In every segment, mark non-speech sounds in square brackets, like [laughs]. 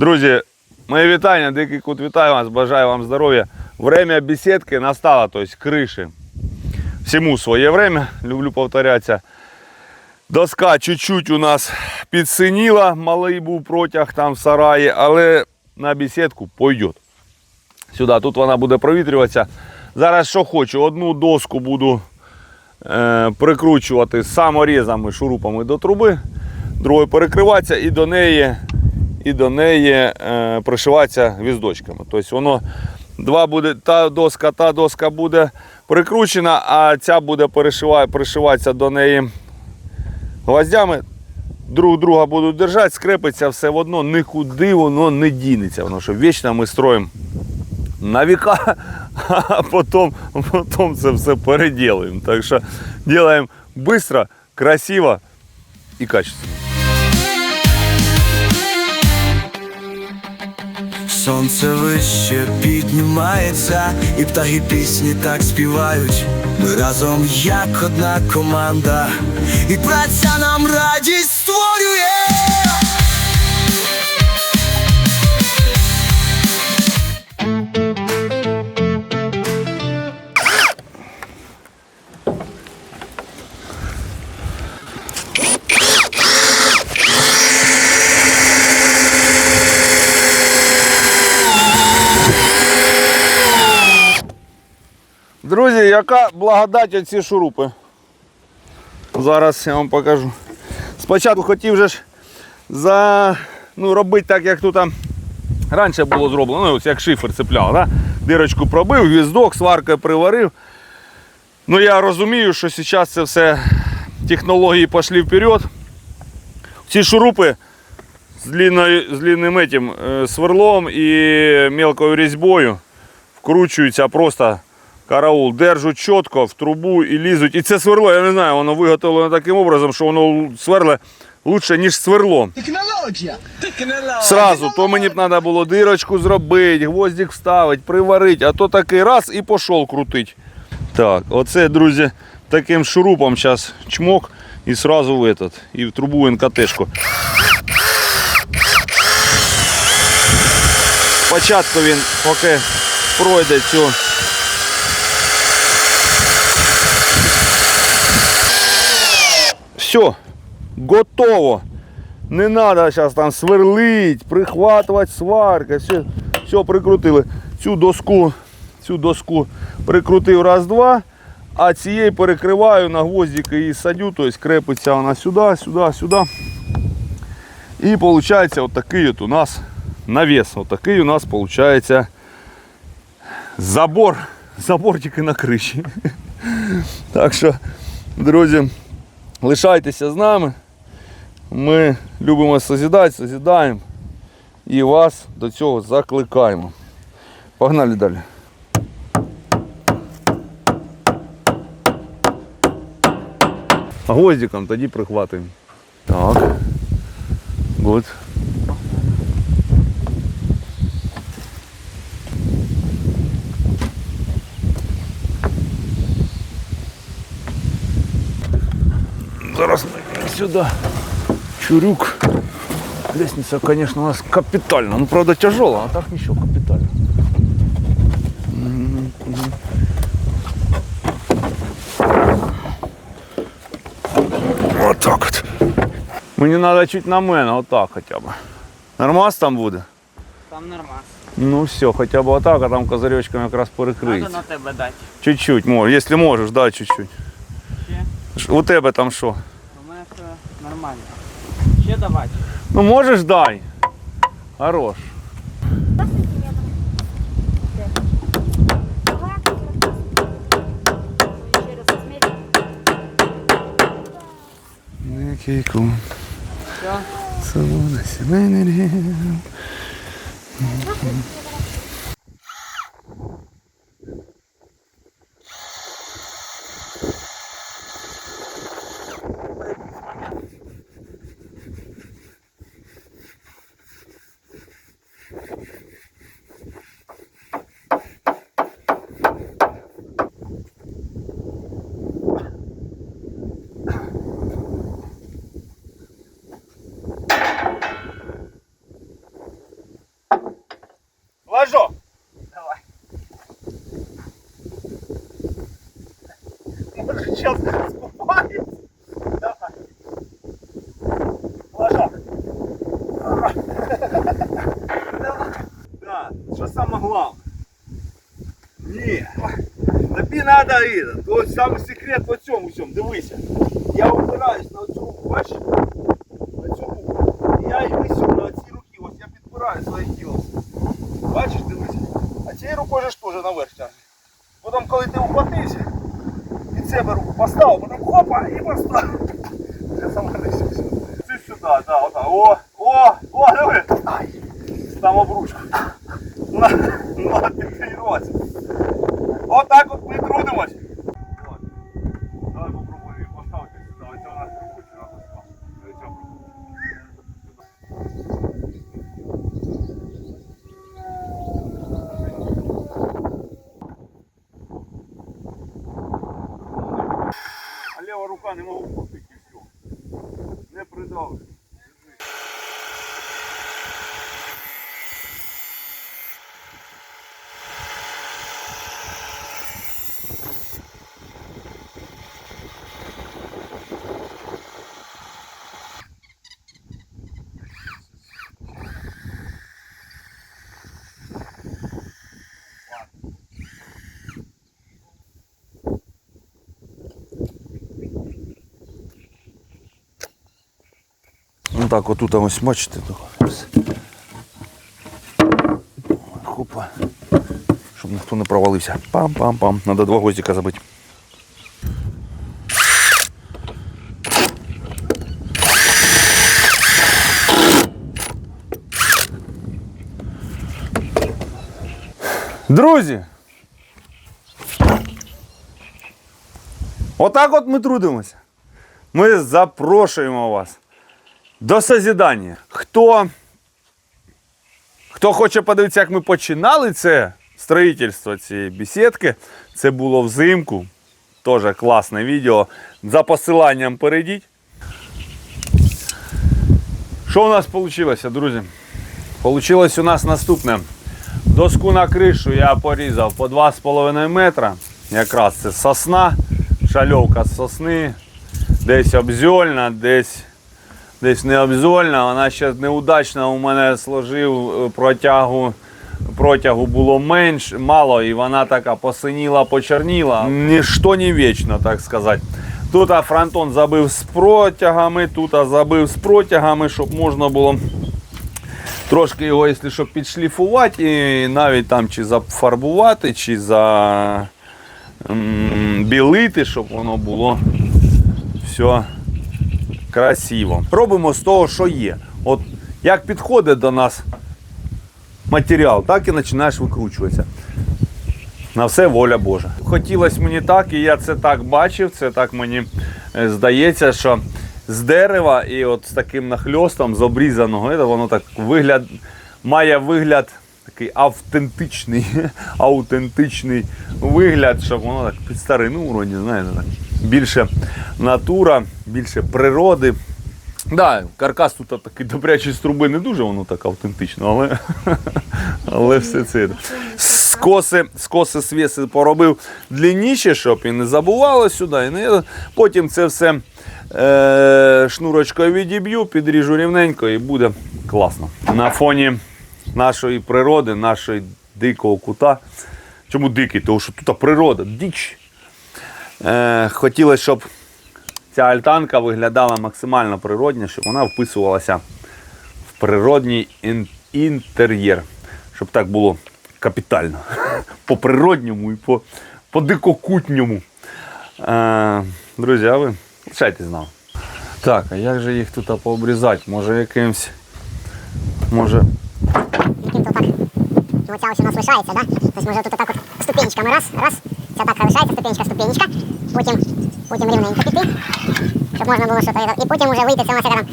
Друзі, мої вітання, дикий кут вітаю вас, бажаю вам здоров'я. Время беседки настало, тобто криші. Всему своє время, люблю повторятися. Доска чуть-чуть у нас підсиніла, малий був протяг там в сараї, але на бесідку пойде. Сюди, тут вона буде провітрюватися. Зараз що хочу, одну доску буду е, прикручувати саморізами, шурупами до труби, другою перекриватися і до неї, і до неї е, пришиватися гвіздочками. Тобто воно два буде, та доска, та доска буде прикручена, а ця буде пришиватися до неї гвоздями. Друг друга будуть держати, скрепиться все одно, нікуди воно не дінеться. Воно що вічно ми строїмо на віка, [laughs] а потім, потім це все переділуємо. Так що робимо швидко, красиво і качественно. Сонце вище піднімається, і птахи пісні так співають. Ми разом як одна команда, і праця нам радість створює. Яка благодать оці шурупи? Зараз я вам покажу. Спочатку хотів же ж за, ну, робити так, як тут раніше було зроблено, ну, ось як шифер цепляв, да? дирочку пробив, гвіздок, сваркою приварив. Ну я розумію, що зараз це все технології пішли вперед. Ці шурупи з, длинною, з длинним этим, е, сверлом і мелкою різьбою вкручуються просто караул, держуть чітко в трубу і лізуть. І це сверло, я не знаю, воно виготовлено таким образом, що воно сверле лучше, ніж сверло. Технологія! Сразу, то мені б треба було дирочку зробити, гвоздик вставити, приварити, а то такий раз і пішов крутить. Так, оце, друзі, таким шурупом зараз чмок і сразу в этот, і в трубу НКТшку. Спочатку він поки пройде цю. Все, готово. Не треба зараз там сверлить, прихватувати сварка. Все, все прикрутили. Цю доску, цю доску прикрутив раз-два, а цією перекриваю на гвоздики і садю, тобто крепиться вона сюди, сюди, сюди. І виходить отакий от у нас навіс. Отакий у нас виходить забор. Забор тільки на криші. [laughs] Так що, друзі, лишайтеся з нами. Ми любимо созідати, созідаємо і вас до цього закликаємо. Погнали далі. Гвоздиком тоді прихватуємо. Так. Гуд. Ми сюди. Чурюк. Лестница, конечно, у нас капитально. Ну, правда, тяжелая, а так ничего, капитально. Вот так от. Мені треба чуть на мене, отак хоча б. Нормас там буде? Там нормас. Ну все, хоча б отак, а там козыречком якраз Надо перекриється. на тебе дати. Чуть-чуть, може, якщо можеш, дай чуть-чуть. У тебе там що? Нормально. Ще давати. Ну можеш дай. Хорош. Який кум. Все. Солода сімейний Треба это. То саме секрет в цьому всьому. Дивися. Я опираюсь на цю, руку, бачиш? На цьому. І я і висю на цій руки. Ось я підпираю своє тіло. Бачиш, дивися. А цією рукою ж теж наверх тягне. Потім, коли ти ухватився, від себе руку поставив, потім хопа і поставив. Вже сама несешся. Це сюди, да, отак. О, о, о, диви. Ай, там обручку. На, на, підтренуватися. Отак от ми трудимось. От. Давай попробуємо її поставити сюди. Ось у нас руку сюди поставимо. Ось цю руку. А лева рука не могу пустити і все. Не придавлю. Ну так, отут ось бачите. Хопа. Щоб ніхто не провалився. Пам-пам-пам. Надо два гвоздика забити. Друзі! Отак от ми трудимося. Ми запрошуємо вас до созідання. Хто, хто хоче подивитися, як ми починали це строїтельство цієї бесідки, це було взимку. Теж класне відео. За посиланням перейдіть. Що у нас вийшло, друзі? Получилось у нас наступне. Доску на кришу я порізав по 2,5 метра. Якраз це сосна, шальовка з сосни, десь обзьольна, десь десь необзольна. Вона ще неудачно у мене сложив е, протягу. Протягу було менш, мало, і вона така посиніла, почерніла. Ніщо не вічно, так сказати. Тут фронтон забив з протягами, тут забив з протягами, щоб можна було трошки його, якщо що, підшліфувати, і навіть там чи зафарбувати, чи за м, білити, щоб воно було все красиво. Робимо з того, що є. От як підходить до нас матеріал, так і починаєш викручуватися. На все воля Божа. Хотілося мені так, і я це так бачив, це так мені е, здається, що з дерева і от з таким нахльостом, з обрізаного, воно так вигляд, має вигляд такий автентичний, [laughs] аутентичний вигляд, щоб воно так під старину вроді, знаєте, так. більше натура, більше природи. Да, каркас тут такий добрячий з труби не дуже воно так автентично, але, [laughs] але все це. Скоси, скоси свіси поробив длинніше, щоб і не забувало сюди. І не... Потім це все е, шнурочкою відіб'ю, підріжу рівненько і буде класно. На фоні нашої природи, нашої дикого кута. Чому дикий? Тому що тут природа, діч. Е, хотілося, щоб ця альтанка виглядала максимально природня, щоб вона вписувалася в природній інтер'єр. Щоб так було капітально. [laughs] По природньому і по, по дикокутньому. Е, друзі, а ви лишайтесь з нами. Так, а як же їх тут пообрізати? Може якимсь. Може. Ну, оця ось у нас лишається, да? Тобто може тут так от ступенечками раз, раз. Ця так лишається, ступенечка, ступенечка. Потім, потім рівненько піти, щоб можна було щось. І потім вже вийти це у нас яка там.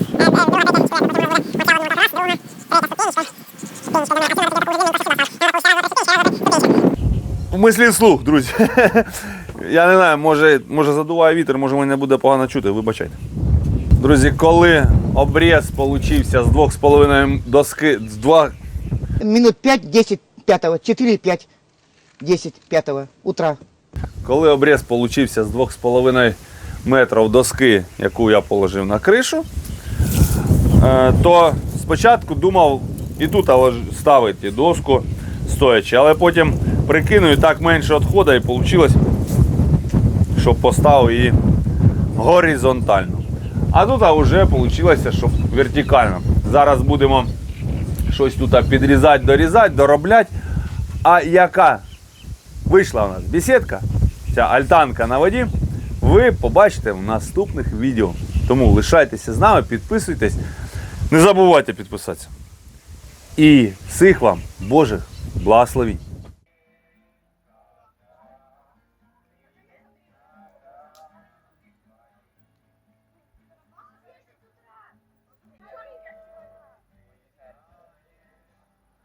Мислі слух, друзі. [laughs] Я не знаю, може, може задуває вітер, може мене буде погано чути, вибачайте. Друзі, коли обріз получився з 2,5 доски, з 2, минут 5-10 пятого, 4-5, 10 пятого утра. Коли обріз получився з 2,5 метрів доски, яку я положив на кришу, е, то спочатку думав і тут ставити доску стоячи, але потім прикинув і так менше відходу і вийшло, що поставив її горизонтально. А тут вже вийшло, що вертикально. Зараз будемо щось тут підрізати, дорізати, доробляти. А яка вийшла у нас бесідка, ця альтанка на воді, ви побачите в наступних відео. Тому лишайтеся з нами, підписуйтесь. Не забувайте підписатися. І всіх вам Божих благословінь.